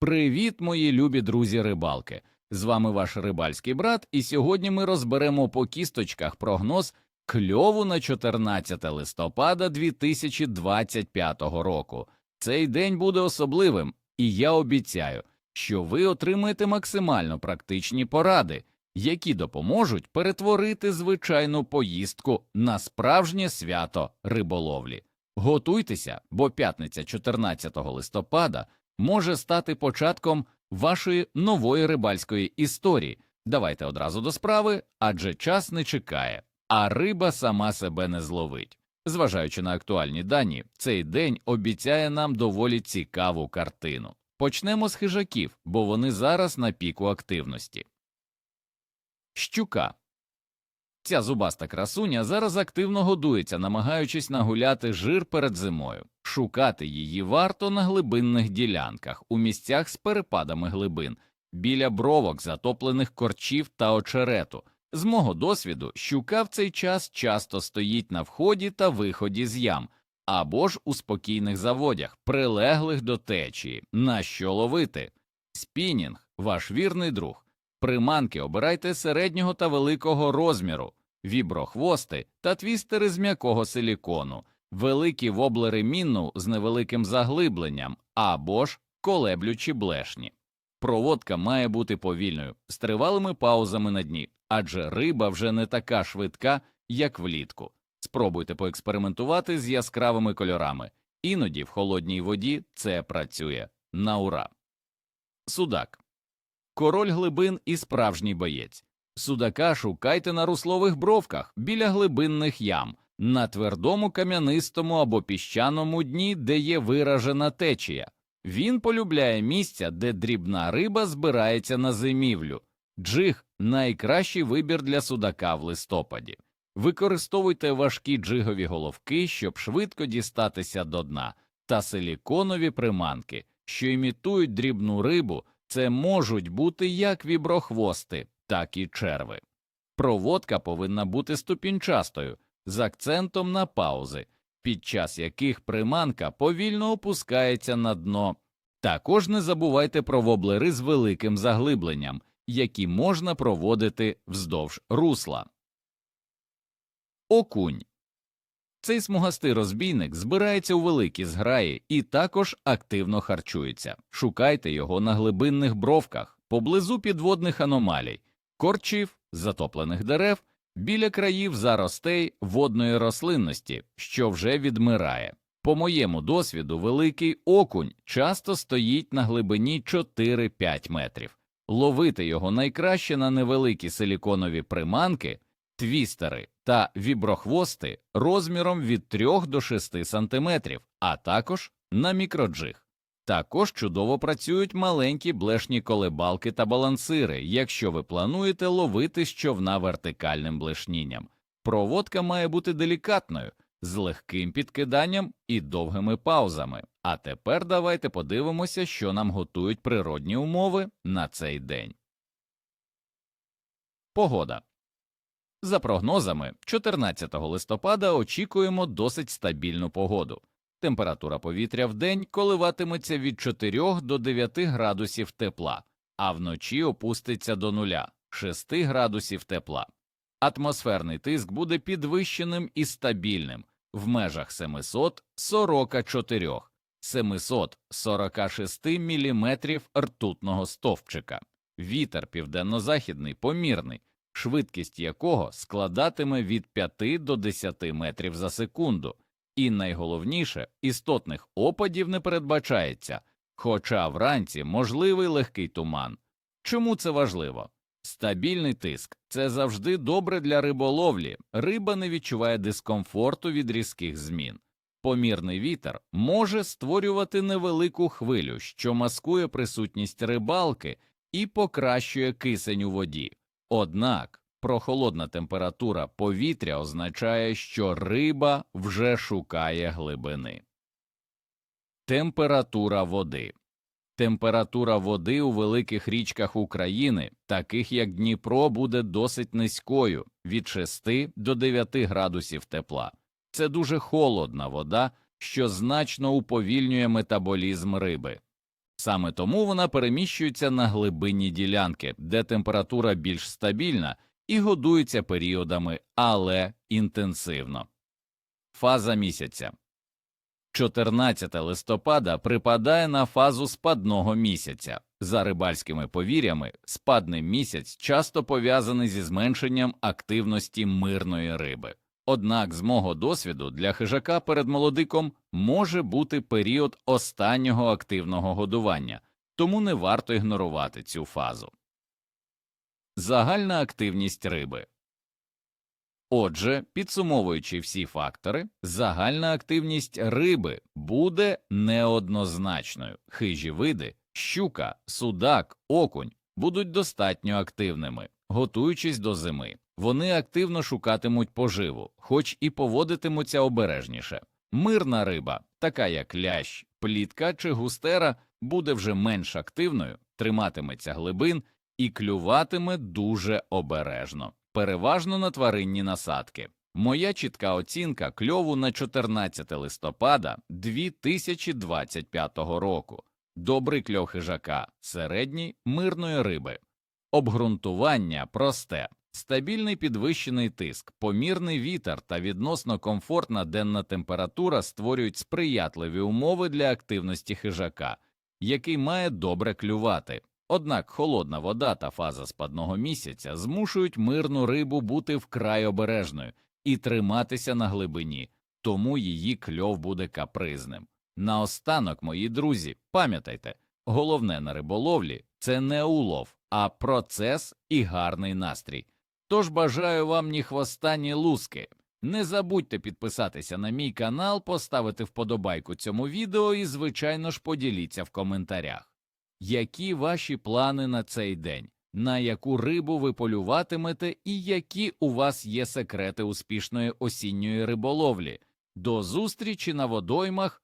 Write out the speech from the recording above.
Привіт, мої любі друзі рибалки! З вами ваш рибальський брат, і сьогодні ми розберемо по кісточках прогноз кльову на 14 листопада 2025 року. Цей день буде особливим, і я обіцяю, що ви отримаєте максимально практичні поради, які допоможуть перетворити звичайну поїздку на справжнє свято риболовлі. Готуйтеся, бо п'ятниця 14 листопада може стати початком вашої нової рибальської історії. Давайте одразу до справи, адже час не чекає, а риба сама себе не зловить. Зважаючи на актуальні дані, цей день обіцяє нам доволі цікаву картину. Почнемо з хижаків, бо вони зараз на піку активності. Щука. Ця зубаста красуня зараз активно годується, намагаючись нагуляти жир перед зимою. Шукати її варто на глибинних ділянках, у місцях з перепадами глибин, біля бровок, затоплених корчів та очерету. З мого досвіду, щука в цей час часто стоїть на вході та виході з ям, або ж у спокійних заводях, прилеглих до течії. На що ловити? Спінінг, ваш вірний друг. Приманки обирайте середнього та великого розміру, віброхвости та твістери з м'якого силікону, великі воблери мінну з невеликим заглибленням або ж колеблючі блешні. Проводка має бути повільною, з тривалими паузами на дні, адже риба вже не така швидка, як влітку. Спробуйте поекспериментувати з яскравими кольорами, іноді в холодній воді це працює на ура. Судак король глибин і справжній боєць. Судака шукайте на руслових бровках біля глибинних ям, на твердому кам'янистому або піщаному дні, де є виражена течія. Він полюбляє місця, де дрібна риба збирається на зимівлю. Джиг найкращий вибір для судака в листопаді. Використовуйте важкі джигові головки, щоб швидко дістатися до дна, та силіконові приманки, що імітують дрібну рибу, це можуть бути як віброхвости, так і черви. Проводка повинна бути ступінчастою, з акцентом на паузи, під час яких приманка повільно опускається на дно. Також не забувайте про воблери з великим заглибленням, які можна проводити вздовж русла. Окунь цей смугастий розбійник збирається у великі зграї і також активно харчується. Шукайте його на глибинних бровках, поблизу підводних аномалій, корчів, затоплених дерев, біля країв заростей водної рослинності, що вже відмирає. По моєму досвіду, великий окунь часто стоїть на глибині 4-5 метрів. Ловити його найкраще на невеликі силіконові приманки твістери та віброхвости розміром від 3 до 6 см, а також на мікроджиг. Також чудово працюють маленькі блешні колебалки та балансири, якщо ви плануєте ловити з човна вертикальним блешнінням. Проводка має бути делікатною, з легким підкиданням і довгими паузами. А тепер давайте подивимося, що нам готують природні умови на цей день. Погода за прогнозами, 14 листопада очікуємо досить стабільну погоду. Температура повітря в день коливатиметься від 4 до 9 градусів тепла, а вночі опуститься до 0 – 6 градусів тепла. Атмосферний тиск буде підвищеним і стабільним в межах 744 746 мм ртутного стовпчика. Вітер південно-західний помірний швидкість якого складатиме від 5 до 10 метрів за секунду, і найголовніше істотних опадів не передбачається, хоча вранці можливий легкий туман. Чому це важливо? Стабільний тиск це завжди добре для риболовлі, риба не відчуває дискомфорту від різких змін. Помірний вітер може створювати невелику хвилю, що маскує присутність рибалки і покращує кисень у воді. Однак прохолодна температура повітря означає, що риба вже шукає глибини. Температура води Температура води у великих річках України, таких як Дніпро, буде досить низькою від 6 до 9 градусів тепла. Це дуже холодна вода, що значно уповільнює метаболізм риби. Саме тому вона переміщується на глибинні ділянки, де температура більш стабільна і годується періодами, але інтенсивно. Фаза місяця 14 листопада припадає на фазу спадного місяця. За рибальськими повір'ями, спадний місяць часто пов'язаний зі зменшенням активності мирної риби. Однак, з мого досвіду, для хижака перед молодиком може бути період останнього активного годування, тому не варто ігнорувати цю фазу. Загальна активність риби Отже, підсумовуючи всі фактори, загальна активність риби буде неоднозначною. Хижі види, щука, судак, окунь будуть достатньо активними, готуючись до зими. Вони активно шукатимуть поживу, хоч і поводитимуться обережніше. Мирна риба, така як лящ, плітка чи густера, буде вже менш активною, триматиметься глибин і клюватиме дуже обережно, переважно на тваринні насадки. Моя чітка оцінка кльову на 14 листопада 2025 року. Добрий кльов хижака, середній мирної риби. Обґрунтування просте. Стабільний підвищений тиск, помірний вітер та відносно комфортна денна температура створюють сприятливі умови для активності хижака, який має добре клювати. Однак холодна вода та фаза спадного місяця змушують мирну рибу бути вкрай обережною і триматися на глибині, тому її кльов буде капризним. Наостанок, мої друзі, пам'ятайте, головне на риболовлі це не улов, а процес і гарний настрій. Тож бажаю вам ні хвоста, ні луски. Не забудьте підписатися на мій канал, поставити вподобайку цьому відео і, звичайно ж, поділіться в коментарях. Які ваші плани на цей день, на яку рибу ви полюватимете і які у вас є секрети успішної осінньої риболовлі? До зустрічі на водоймах